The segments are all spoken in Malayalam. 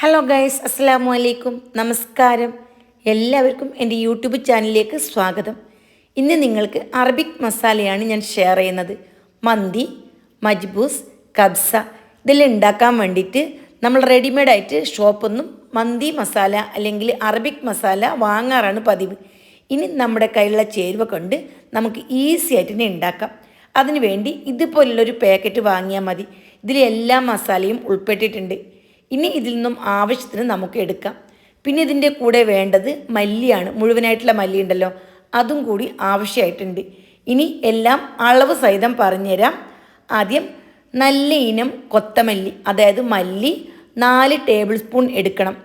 ഹലോ ഗൈസ് അസ്സാം അലൈക്കും നമസ്കാരം എല്ലാവർക്കും എന്റെ യൂട്യൂബ് ചാനലിലേക്ക് സ്വാഗതം. ഇന്ന് നിങ്ങൾക്ക് അറബിക് മസാലയാണ് ഞാൻ ഷെയർ ചെയ്യുന്നത്. മന്തി മജ്ബൂസ് കബ്സ. ഇതെല്ലാം ഉണ്ടാക്കാൻ വേണ്ടിയിട്ട് നമ്മൾ റെഡിമെയ്ഡായിട്ട് ഷോപ്പൊന്നും മന്തി മസാല അല്ലെങ്കിൽ അറബിക് മസാല വാങ്ങാറാണ് പതിവ്. ഇനി നമ്മുടെ കയ്യിലുള്ള ചേരുവ കൊണ്ട് നമുക്ക് ഈസി ആയിട്ട് തന്നെ ഉണ്ടാക്കാം. അതിനുവേണ്ടി ഇതുപോലുള്ളൊരു പാക്കറ്റ് വാങ്ങിയാൽ മതി. ഇതിൽ എല്ലാ മസാലയും ഉൾപ്പെട്ടിട്ടുണ്ട്. ഇനി ഇതിൽ നിന്നും ആവശ്യത്തിന് നമുക്ക് എടുക്കാം. പിന്നെ ഇതിന്റെ കൂടെ വേണ്ടത് മല്ലിയാണ്. മുഴുവനായിട്ടുള്ള മല്ലി ഉണ്ടല്ലോ. അതും കൂടി ആവശ്യമായിട്ടുണ്ട്. ഇനി എല്ലാം അളവ് സഹിതം പറഞ്ഞുതരാം. ആദ്യം നല്ല ഇനം കൊത്തമല്ലി അതായത് മല്ലി നാല് ടേബിൾ സ്പൂൺ എടുക്കണം.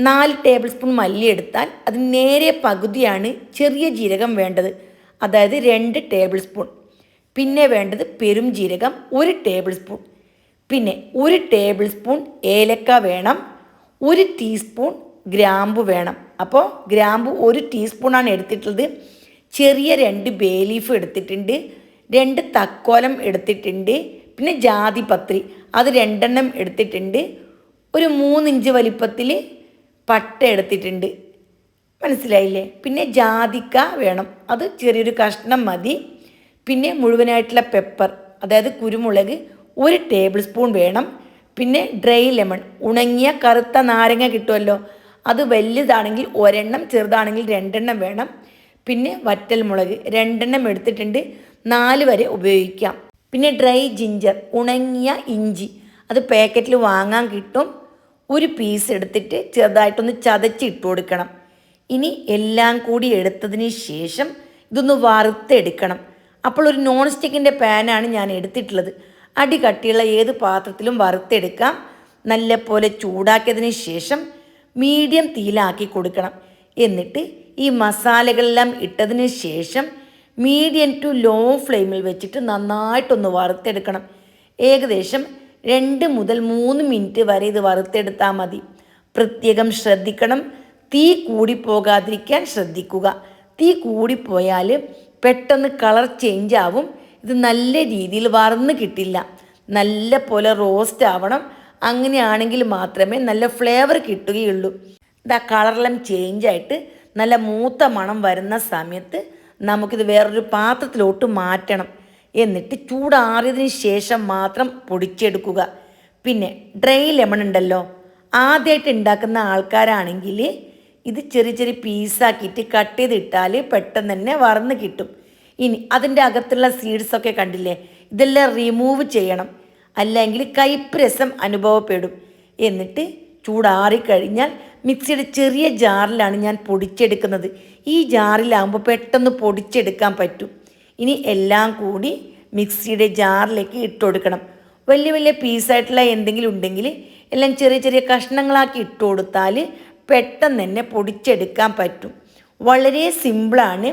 നാല് ടേബിൾ സ്പൂൺ മല്ലി എടുത്താൽ അത് നേരെ പകുതിയാണ് ചെറിയ ജീരകം വേണ്ടത്. അതായത് രണ്ട് ടേബിൾ സ്പൂൺ പിന്നെ വേണ്ടത് പെരും ജീരകം ഒരു ടേബിൾ സ്പൂൺ പിന്നെ ഒരു ടേബിൾ സ്പൂൺ ഏലക്ക വേണം ഒരു ടീസ്പൂൺ ഗ്രാമ്പു വേണം. അപ്പോൾ ഗ്രാമ്പു ഒരു ടീസ്പൂണാണ് എടുത്തിട്ടുള്ളത്. ചെറിയ രണ്ട് ബേ ലീഫ് എടുത്തിട്ടുണ്ട് രണ്ട് തക്കോലം എടുത്തിട്ടുണ്ട് പിന്നെ ജാതിപത്രി അത് രണ്ടെണ്ണം എടുത്തിട്ടുണ്ട്. ഒരു മൂന്നിഞ്ച് വലിപ്പത്തിൽ പട്ട എടുത്തിട്ടുണ്ട്. മനസ്സിലായില്ലേ? പിന്നെ ജാതിക്ക വേണം. അത് ചെറിയൊരു കഷ്ണം മതി. പിന്നെ മുഴുവനായിട്ടുള്ള പെപ്പർ അതായത് കുരുമുളക് ഒരു ടേബിൾ സ്പൂൺ വേണം. പിന്നെ ഡ്രൈ ലെമൺ ഉണങ്ങിയ കറുത്ത നാരങ്ങ കിട്ടുമല്ലോ. അത് വലുതാണെങ്കിൽ ഒരെണ്ണം ചെറുതാണെങ്കിൽ രണ്ടെണ്ണം വേണം. പിന്നെ വറ്റൽ മുളക് രണ്ടെണ്ണം എടുത്തിട്ടുണ്ട്. നാല് വരെ ഉപയോഗിക്കാം. പിന്നെ ഡ്രൈ ജിഞ്ചർ ഉണങ്ങിയ ഇഞ്ചി. അത് പാക്കറ്റിൽ വാങ്ങാൻ കിട്ടും. ഒരു പീസ് എടുത്തിട്ട് ചെറുതായിട്ടൊന്ന് ചതച്ചിട്ട് കൊടുക്കണം. ഇനി എല്ലാം കൂടി എടുത്തതിന് ശേഷം ഇതൊന്ന് വറുത്തെടുക്കണം. അപ്പോൾ ഒരു നോൺ സ്റ്റിക്കിന്റെ പാനാണ് ഞാൻ എടുത്തിട്ടുള്ളത്. അടി കട്ടിയുള്ള ഏത് പാത്രത്തിലും വറുത്തെടുക്കാം. നല്ല പോലെ ചൂടാക്കിയതിന് ശേഷം മീഡിയം തീയിലാക്കി കൊടുക്കണം. എന്നിട്ട് ഈ മസാലകളെല്ലാം ഇട്ടതിന് ശേഷം മീഡിയം ടു ലോ ഫ്ലെയിമിൽ വെച്ചിട്ട് നന്നായിട്ടൊന്ന് വറുത്തെടുക്കണം. ഏകദേശം രണ്ട് മുതൽ മൂന്ന് മിനിറ്റ് വരെ ഇത് വറുത്തെടുത്താൽ മതി. പ്രത്യേകം ശ്രദ്ധിക്കണം. തീ കൂടിപ്പോകാതിരിക്കാൻ ശ്രദ്ധിക്കുക. തീ കൂടിപ്പോയാൽ പെട്ടെന്ന് കളർ ചേഞ്ച് ആവും. ഇത് നല്ല രീതിയിൽ വറന്ന് കിട്ടില്ല. നല്ല പോലെ റോസ്റ്റ് ആവണം. അങ്ങനെയാണെങ്കിൽ മാത്രമേ നല്ല ഫ്ലേവർ കിട്ടുകയുള്ളൂ. ഇതാ കളറെല്ലാം ചേഞ്ച് ആയിട്ട് നല്ല മൂത്ത മണം വരുന്ന സമയത്ത് നമുക്കിത് വേറൊരു പാത്രത്തിലോട്ട് മാറ്റണം. എന്നിട്ട് ചൂടാറിയതിന് ശേഷം മാത്രം പൊടിച്ചെടുക്കുക. പിന്നെ ഡ്രൈ ലെമൺ ഉണ്ടല്ലോ ആദ്യമായിട്ട് ഉണ്ടാക്കുന്ന ആൾക്കാരാണെങ്കിൽ ഇത് ചെറിയ ചെറിയ പീസാക്കിയിട്ട് കട്ട് ചെയ്തിട്ടാൽ പെട്ടെന്ന് തന്നെ വറന്ന് കിട്ടും. ഇനി അതിന്റെ അകത്തുള്ള സീഡ്സൊക്കെ കണ്ടില്ലേ? ഇതെല്ലാം റിമൂവ് ചെയ്യണം. അല്ലെങ്കിൽ കൈപ്രസം രസം അനുഭവപ്പെടും. എന്നിട്ട് ചൂടാറിക്കഴിഞ്ഞാൽ മിക്സിയുടെ ചെറിയ ജാറിലാണ് ഞാൻ പൊടിച്ചെടുക്കുന്നത്. ഈ ജാറിലാകുമ്പോൾ പെട്ടെന്ന് പൊടിച്ചെടുക്കാൻ പറ്റും. ഇനി എല്ലാം കൂടി മിക്സിയുടെ ജാറിലേക്ക് ഇട്ട് കൊടുക്കണം വലിയ വലിയ പീസായിട്ടുള്ള എന്തെങ്കിലും ഉണ്ടെങ്കിൽ എല്ലാം ചെറിയ ചെറിയ കഷ്ണങ്ങളാക്കി ഇട്ട് കൊടുത്താൽ പെട്ടെന്ന് തന്നെ പൊടിച്ചെടുക്കാൻ പറ്റും. വളരെ സിമ്പിളാണ്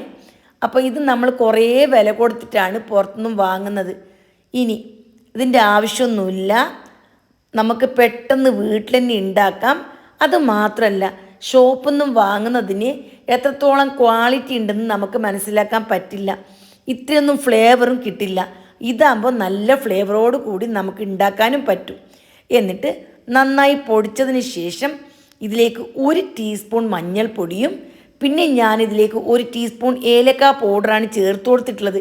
അപ്പോൾ ഇത് നമ്മൾ കുറേ വില കൊടുത്തിട്ടാണ് പുറത്തുനിന്നും വാങ്ങുന്നത്. ഇനി ഇതിന്റെ ആവശ്യമൊന്നുമില്ല. നമുക്ക് പെട്ടെന്ന് വീട്ടിൽ തന്നെ ഉണ്ടാക്കാം. അത് മാത്രമല്ല ഷോപ്പിൽ നിന്നും വാങ്ങുന്നതിന് എത്രത്തോളം ക്വാളിറ്റി ഉണ്ടെന്ന് നമുക്ക് മനസ്സിലാക്കാൻ പറ്റില്ല. ഇത്രയൊന്നും ഫ്ലേവറും കിട്ടില്ല. ഇതാകുമ്പോൾ നല്ല ഫ്ലേവറോട് കൂടി നമുക്ക് ഉണ്ടാക്കാനും പറ്റും. എന്നിട്ട് നന്നായി പൊടിച്ചതിന് ശേഷം ഇതിലേക്ക് ഒരു ടീസ്പൂൺ മഞ്ഞൾപ്പൊടിയും പിന്നെ ഞാനിതിലേക്ക് ഒരു ടീസ്പൂൺ ഏലക്ക പൗഡറാണ് ചേർത്ത് കൊടുത്തിട്ടുള്ളത്.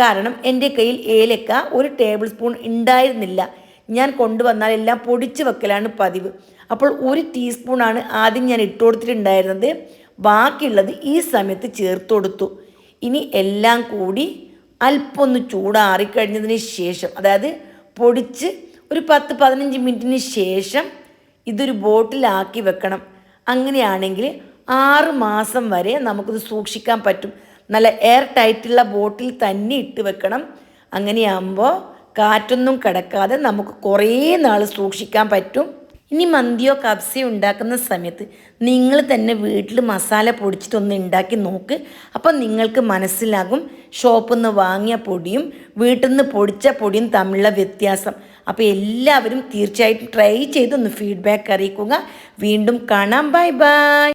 കാരണം എന്റെ കയ്യിൽ ഏലക്ക ഒരു ടേബിൾ സ്പൂൺ ഉണ്ടായിരുന്നില്ല ഞാൻ കൊണ്ടുവന്നാൽ എല്ലാം പൊടിച്ച് വെക്കലാണ് പതിവ്. അപ്പോൾ ഒരു ടീസ്പൂണാണ് ആദ്യം ഞാൻ ഇട്ട് കൊടുത്തിട്ടുണ്ടായിരുന്നത്. ബാക്കിയുള്ളത് ഈ സമയത്ത് ചേർത്ത് കൊടുത്തു. ഇനി എല്ലാം കൂടി അല്പം ഒന്ന് ചൂടാറിക്കഴിഞ്ഞതിന് ശേഷം അതായത് പൊടിച്ച് ഒരു പത്ത് പതിനഞ്ച് മിനിറ്റിന് ശേഷം ഇതൊരു ബോട്ടിലാക്കി വെക്കണം. അങ്ങനെയാണെങ്കിൽ ആറ് മാസം വരെ നമുക്കിത് സൂക്ഷിക്കാൻ പറ്റും. നല്ല എയർ ടൈറ്റുള്ള ബോട്ടിൽ തന്നെ ഇട്ട് വെക്കണം. അങ്ങനെയാകുമ്പോൾ കാറ്റൊന്നും കിടക്കാതെ നമുക്ക് കുറേ നാൾ സൂക്ഷിക്കാൻ പറ്റും. ഇനി മന്തിയോ കബ്സയോ ഉണ്ടാക്കുന്ന സമയത്ത് നിങ്ങൾ തന്നെ വീട്ടിൽ മസാല പൊടിച്ചിട്ടൊന്ന് ഉണ്ടാക്കി നോക്ക്. അപ്പോൾ നിങ്ങൾക്ക് മനസ്സിലാകും ഷോപ്പിൽ നിന്ന് വാങ്ങിയ പൊടിയും വീട്ടിൽ നിന്ന് പൊടിച്ച പൊടിയും തമ്മിലുള്ള വ്യത്യാസം. അപ്പോൾ എല്ലാവരും തീർച്ചയായിട്ടും ട്രൈ ചെയ്തൊന്ന് ഫീഡ്ബാക്ക് അറിയിക്കുക. വീണ്ടും കാണാം. Bye bye.